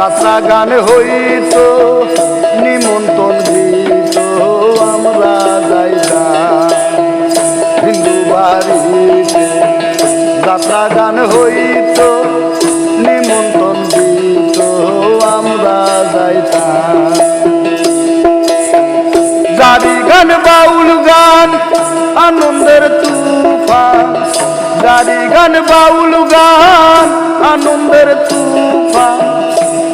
যাত্রা গান হইত, নিমন্ত্রণ দিত, আমরা যাইতাম হিন্দু বাড়িতে। যাত্রা গান হইত, নিমন্ত্রণ দিত, আমরা যাইতাম। জারি গান, বাউল গান, আনন্দের তুফান। জারি গান, বাউল গান, আনন্দের তুফান।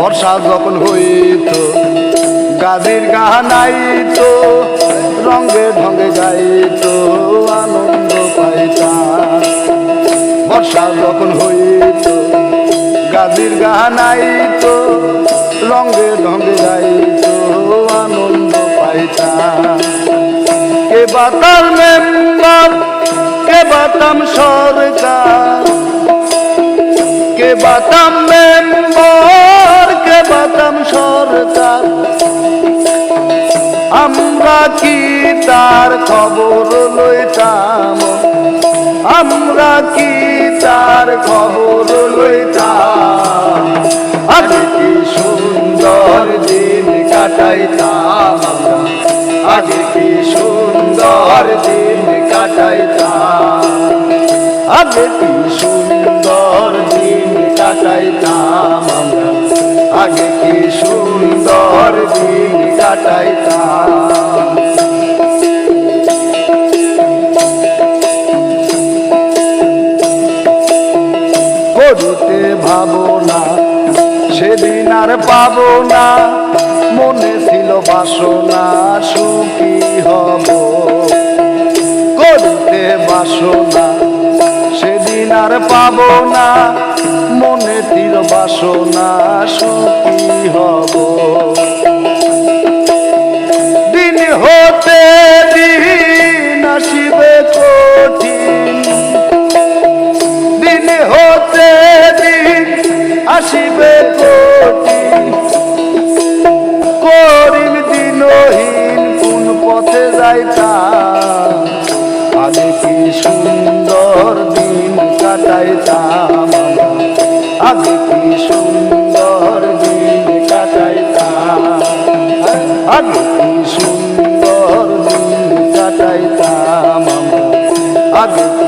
বর্ষা যখন হইত, গাদির গাহানাইত রঙ্গে ঢঙ্গে গাইত, আনন্দ পাইতাম। বর্ষা যখন হইত, গাদির গাহানাইত রঙ্গে ঢঙ্গে গাইত, আনন্দ পাইতাম। কে বাতার মেম্বার কে বাতাম সরকার কে বাতাম মেম্বার। কে বাতাম সরকার। আমরা কি তার খবর লইতাম? আমরা কি তার খবর লইতাম? আগে কি সুন্দর দিন কাটাইতাম। আগে কি সুন্দর দিন কাটাইতাম। আগে কি সুন্দর দিন কাটাইতাম। আমরা আগে কি সুন্দর দিন কাটাইতাম করতে ভাবো না, সেদিন আর পাবো না। মনে ছিল বাসনা, সুখী হব। করতে বাসনা, সেদিন আর পাবো না। মনে তীর বাসনা আসিবে কোটি। করিল দিনহীন কোন পথে যাই তা আগে কি সুন্দর দিন কাটাইতাম আগে কি সুন্দর দিন কাটাইতাম। আগে কি সুন্দর দিন কাটাইতাম আগে